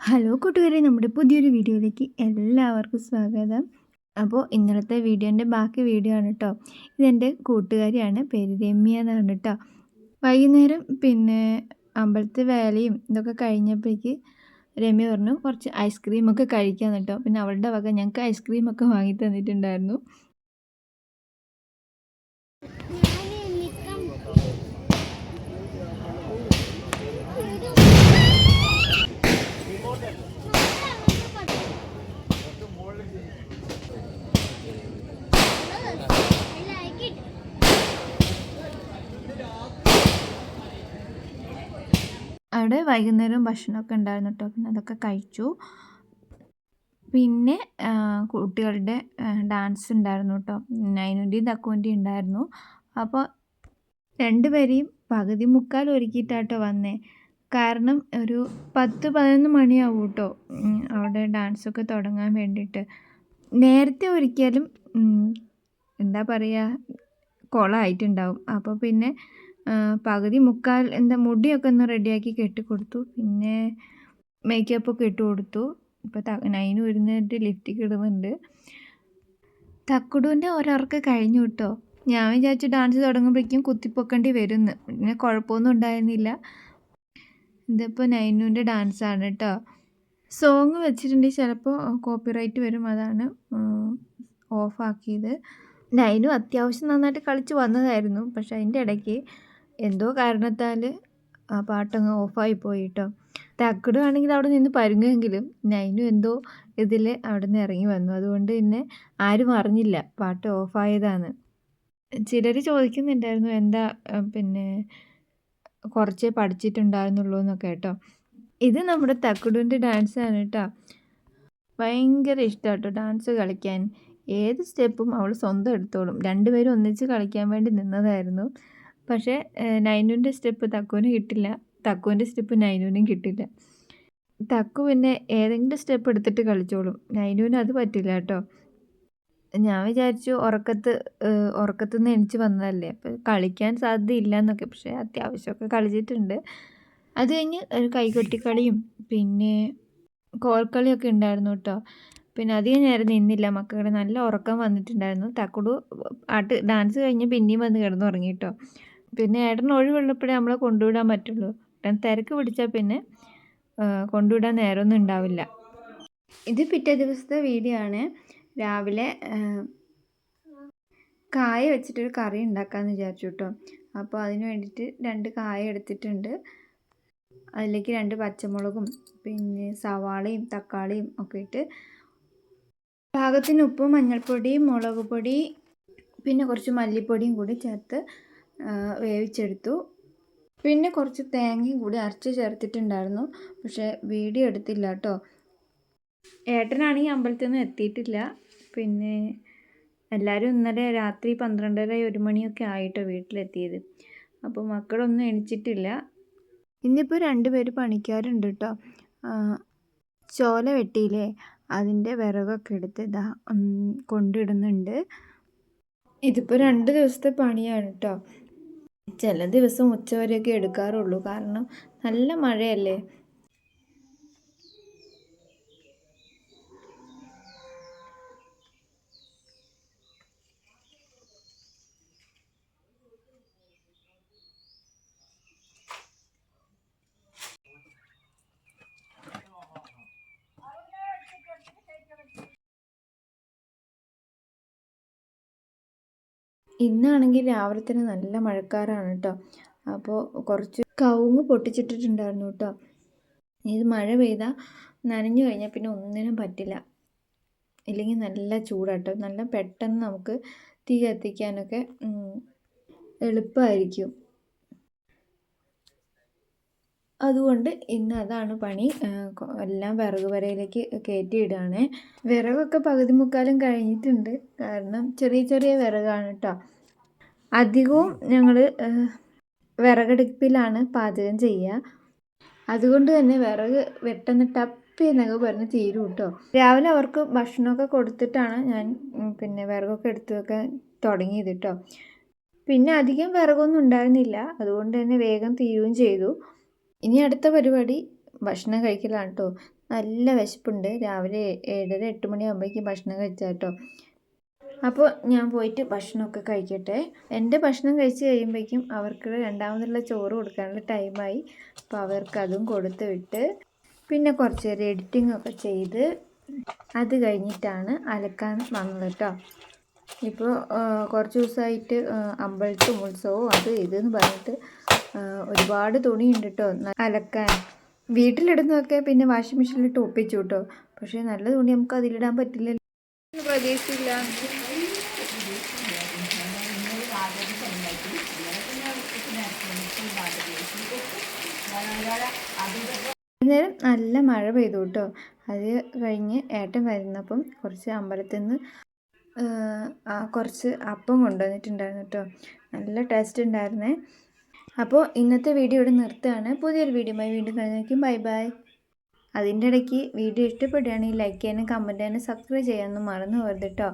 Hello കൂട്ടുകാരെ നമ്മുടെ പുതിയൊരു വീഡിയോയിലേക്ക് എല്ലാവർക്കും സ്വാഗതം. അപ്പോൾ ഇന്നലത്തെ വീഡിയോന്റെ ബാക്കി വീഡിയോ ആണ് കേട്ടോ. ഇതെന്റെ കൂട്ടുകാരിയാണ് പേര് രമ്യ എന്നാണ് കേട്ടോ. വൈകുന്നേരം പിന്നെ അമ്പലത്തെ വേലയും ഇതൊക്കെ കഴിഞ്ഞപ്പോഴേക്ക് രമ്യ പറഞ്ഞു കുറച്ച് ഐസ്ക്രീമൊക്കെ കഴിക്കാൻ കേട്ടോ. പിന്നെ അവളുടെ വക ഞങ്ങൾക്ക് ഐസ്ക്രീമൊക്കെ വാങ്ങി തന്നിട്ടുണ്ടായിരുന്നു. അവിടെ വൈകുന്നേരം ഭക്ഷണമൊക്കെ ഉണ്ടായിരുന്നു കേട്ടോ പിന്നെ അതൊക്കെ കഴിച്ചു. പിന്നെ കുട്ടികളുടെ ഡാൻസ് ഉണ്ടായിരുന്നു കേട്ടോ നൈനുന്റെയും തക്കുവിന്റെയും ഉണ്ടായിരുന്നു. അപ്പോൾ രണ്ടുപേരെയും പകുതി മുക്കാൽ ഒരുക്കിയിട്ടാട്ടോ വന്നേ. കാരണം ഒരു പത്ത് പതിനൊന്ന് മണിയാവും കേട്ടോ അവിടെ ഡാൻസൊക്കെ തുടങ്ങാൻ വേണ്ടിയിട്ട്. നേരത്തെ ഒരിക്കലും എന്താ പറയുക കുളമായിട്ടുണ്ടാവും അപ്പോൾ പിന്നെ പകുതി മുക്കാൽ എന്താ മുടിയൊക്കെ ഒന്ന് റെഡിയാക്കി കെട്ടിക്കൊടുത്തു പിന്നെ മേക്കപ്പൊക്കെ ഇട്ട് കൊടുത്തു. ഇപ്പോൾ ത നൈന് വരുന്നിട്ട് ലിഫ്റ്റിക്ക് ഇടുന്നുണ്ട്. തക്കുടുവിന്റെ ഒരർക്ക് കഴിഞ്ഞു കേട്ടോ ഞാൻ വിചാരിച്ചു ഡാൻസ് തുടങ്ങുമ്പോഴേക്കും കുത്തിപ്പൊക്കേണ്ടി വരുമെന്ന് പിന്നെ കുഴപ്പമൊന്നും ഉണ്ടായിരുന്നില്ല. ഇതിപ്പോൾ നൈനുവിന്റെ ഡാൻസാണ് കേട്ടോ സോങ് വെച്ചിട്ടുണ്ടെങ്കിൽ ചിലപ്പോൾ കോപ്പിറൈറ്റ് വരും. അതാണ് ഓഫാക്കിയത് നൈനു അത്യാവശ്യം നന്നായിട്ട് കളിച്ച് വന്നതായിരുന്നു. പക്ഷെ അതിന്റെ ഇടയ്ക്ക് എന്തോ കാരണത്താൽ ആ പാട്ടങ്ങ് ഓഫായി പോയി കേട്ടോ തക്കടും ആണെങ്കിൽ അവിടെ നിന്ന് പരുങ്ങെങ്കിലും നൈനു എന്തോ ഇതിൽ അവിടെ നിന്ന് ഇറങ്ങി വന്നു. അതുകൊണ്ട് പിന്നെ ആരും അറിഞ്ഞില്ല പാട്ട് ഓഫായതാണ് ചിലർ ചോദിക്കുന്നുണ്ടായിരുന്നു എന്താ പിന്നെ കുറച്ചേ പഠിച്ചിട്ടുണ്ടായിരുന്നുള്ളൂ എന്നൊക്കെ കേട്ടോ ഇത് നമ്മുടെ തക്കടുവിന്റെ ഡാൻസ് ആണ് കേട്ടോ ഭയങ്കര ഇഷ്ടമാട്ടോ ഡാൻസ് കളിക്കാൻ. ഏത് സ്റ്റെപ്പും അവൾ സ്വന്തം എടുത്തോളും. രണ്ടുപേരും ഒന്നിച്ച് കളിക്കാൻ വേണ്ടി നിന്നതായിരുന്നു. പക്ഷേ നൈനുവിന്റെ സ്റ്റെപ്പ് തക്കുവിന് കിട്ടില്ല. തക്കുവിന്റെ സ്റ്റെപ്പ് നൈനുവിനും കിട്ടില്ല. തക്കു പിന്നെ ഏതെങ്കിലും സ്റ്റെപ്പ് എടുത്തിട്ട് കളിച്ചോളും. നൈനുവിന് അത് പറ്റില്ല കേട്ടോ. ഞാൻ വിചാരിച്ചു ഉറക്കത്ത് ഉറക്കത്തു നിന്ന് എണിച്ച് വന്നതല്ലേ. അപ്പോൾ കളിക്കാൻ സാധ്യതയില്ല എന്നൊക്കെ പക്ഷേ അത്യാവശ്യമൊക്കെ കളിച്ചിട്ടുണ്ട്. അത് കഴിഞ്ഞ് ഒരു കൈകൊട്ടിക്കളിയും പിന്നെ കോൽക്കളിയൊക്കെ ഉണ്ടായിരുന്നു കേട്ടോ. പിന്നെ അധികം നേരം നിന്നില്ല. മക്കളുടെ നല്ല ഉറക്കം വന്നിട്ടുണ്ടായിരുന്നു. തക്കുടു ആട്ട് ഡാൻസ് കഴിഞ്ഞ് പിന്നെയും വന്ന് കിടന്നുറങ്ങി കേട്ടോ. പിന്നെ ഏട്ടൻ ഒഴിവുള്ളപ്പോഴേ നമ്മളെ കൊണ്ടുവിടാൻ പറ്റുള്ളൂ. ഏട്ടൻ തിരക്ക് പിടിച്ചാൽ പിന്നെ കൊണ്ടുവിടാൻ നേരമൊന്നും ഉണ്ടാവില്ല. ഇത് പിറ്റേ ദിവസത്തെ വീഡിയോ ആണ്. രാവിലെ കായ വെച്ചിട്ടൊരു കറി ഉണ്ടാക്കാമെന്ന് വിചാരിച്ചു കേട്ടോ അപ്പോൾ അതിന് വേണ്ടിയിട്ട് രണ്ട് കായ എടുത്തിട്ടുണ്ട്. അതിലേക്ക് രണ്ട് പച്ചമുളകും പിന്നെ സവാളയും തക്കാളിയും ഒക്കെ ഇട്ട് പാകത്തിന് ഉപ്പും മഞ്ഞൾപ്പൊടിയും മുളക് പൊടി പിന്നെ കുറച്ച് മല്ലിപ്പൊടിയും കൂടി ചേർത്ത് വേവിച്ചെടുത്തു. പിന്നെ കുറച്ച് തേങ്ങയും കൂടി അരച്ച് ചേർത്തിട്ടുണ്ടായിരുന്നു. പക്ഷേ വീഡിയോ എടുത്തില്ല കേട്ടോ. ഏട്ടനാണെങ്കിൽ അമ്പലത്തിൽ നിന്ന് എത്തിയിട്ടില്ല. പിന്നെ എല്ലാവരും ഇന്നലെ രാത്രി പന്ത്രണ്ടര ഒരു മണിയൊക്കെ ആയിട്ടോ വീട്ടിലെത്തിയത്. അപ്പോൾ മക്കളൊന്നും എണിച്ചിട്ടില്ല. ഇന്നിപ്പോൾ രണ്ടുപേര് പണിക്കാരുണ്ട് കേട്ടോ. ചോല വെട്ടിയില്ലേ? അതിന്റെ വിറകൊക്കെ എടുത്ത് ഇതാ കൊണ്ടിടുന്നുണ്ട് ഇതിപ്പോൾ രണ്ട് ദിവസത്തെ പണിയാണ് കേട്ടോ. ചില ദിവസം ഉച്ചവരെയൊക്കെ എടുക്കാറുള്ളൂ. കാരണം നല്ല മഴയല്ലേ? ഇന്നാണെങ്കിൽ രാവിലെ തന്നെ നല്ല മഴക്കാരാണ് കേട്ടോ അപ്പോൾ കുറച്ച് കവുങ്ങ് പൊട്ടിച്ചിട്ടിട്ടുണ്ടായിരുന്നു കേട്ടോ ഇത് മഴ പെയ്താൽ നനഞ്ഞു കഴിഞ്ഞാൽ പിന്നെ ഒന്നിനും പറ്റില്ല. ഇല്ലെങ്കിൽ നല്ല ചൂടാട്ടോ നല്ല പെട്ടെന്ന് നമുക്ക് തീ കത്തിക്കാനൊക്കെ എളുപ്പമായിരിക്കും അതുകൊണ്ട് ഇന്ന് അതാണ് പണി. എല്ലാം വിറക് വരയിലേക്ക് കയറ്റിയിടുകയാണ്. വിറകൊക്കെ പകുതി മുക്കാലും കഴിഞ്ഞിട്ടുണ്ട്. കാരണം ചെറിയ ചെറിയ വിറകാണ് കേട്ടോ അധികവും ഞങ്ങൾ വിറകടുപ്പിലാണ് പാചകം ചെയ്യുക. അതുകൊണ്ട് തന്നെ വിറക് വെട്ടെന്ന് ടപ്പ് എന്നൊക്കെ പറഞ്ഞ് തീരും കേട്ടോ രാവിലെ അവർക്ക് ഭക്ഷണമൊക്കെ കൊടുത്തിട്ടാണ് ഞാൻ പിന്നെ വിറകൊക്കെ എടുത്തു വെക്കാൻ തുടങ്ങിയത് കേട്ടോ പിന്നെ അധികം വിറകൊന്നും ഉണ്ടായിരുന്നില്ല. അതുകൊണ്ട് തന്നെ വേഗം തീരുകയും ചെയ്തു. ഇനി അടുത്ത പരിപാടി ഭക്ഷണം കഴിക്കലാണ് കേട്ടോ നല്ല വിശപ്പുണ്ട്. രാവിലെ ഏഴര എട്ട് മണിയാകുമ്പോഴേക്കും ഭക്ഷണം കഴിച്ചാൽ കേട്ടോ അപ്പോൾ ഞാൻ പോയിട്ട് ഭക്ഷണമൊക്കെ കഴിക്കട്ടെ. എന്റെ ഭക്ഷണം കഴിച്ച് കഴിയുമ്പോഴേക്കും അവർക്ക് രണ്ടാമതുള്ള ചോറ് കൊടുക്കാനുള്ള ടൈമായി. അപ്പോൾ അവർക്ക് അതും കൊടുത്തു വിട്ട് പിന്നെ കുറച്ച് നേരം എഡിറ്റിംഗ് ഒക്കെ ചെയ്ത് അത് കഴിഞ്ഞിട്ടാണ് അലക്കാൻ വന്നത് കേട്ടോ ഇപ്പോൾ കുറച്ച് ദിവസമായിട്ട് അമ്പലത്തും ഉത്സവവും അത് ഇതെന്ന് പറഞ്ഞിട്ട് ഒരുപാട് തുണിയുണ്ട് കേട്ടോ അലക്കാൻ. വീട്ടിലിടുന്നതൊക്കെ പിന്നെ വാഷിംഗ് മെഷീനിലിട്ട് ഒപ്പിച്ചു കേട്ടോ പക്ഷേ നല്ല തുണി നമുക്ക് അതിലിടാൻ പറ്റില്ലല്ലോ പ്രതീക്ഷയില്ല. അന്നേരം നല്ല മഴ പെയ്തു കേട്ടോ അത് കഴിഞ്ഞ് ഏട്ടൻ വരുന്നപ്പം കുറച്ച് അമ്പലത്തിൽ നിന്ന് കുറച്ച് അപ്പം കൊണ്ടുവന്നിട്ടുണ്ടായിരുന്നു കേട്ടോ നല്ല ടേസ്റ്റ് ഉണ്ടായിരുന്നേ. അപ്പോൾ ഇന്നത്തെ വീഡിയോ ഇവിടെ നിർത്തുകയാണ്. പുതിയൊരു വീഡിയോയുമായി വീണ്ടും കഴിഞ്ഞേക്കും ബൈ ബൈ. അതിന്റെ ഇടയ്ക്ക് വീഡിയോ ഇഷ്ടപ്പെടുകയാണെങ്കിൽ ലൈക്ക് ചെയ്യാനും കമന്റ് ചെയ്യാനും സബ്സ്ക്രൈബ് ചെയ്യാനൊന്നും മറന്നു പോകരുത് കേട്ടോ.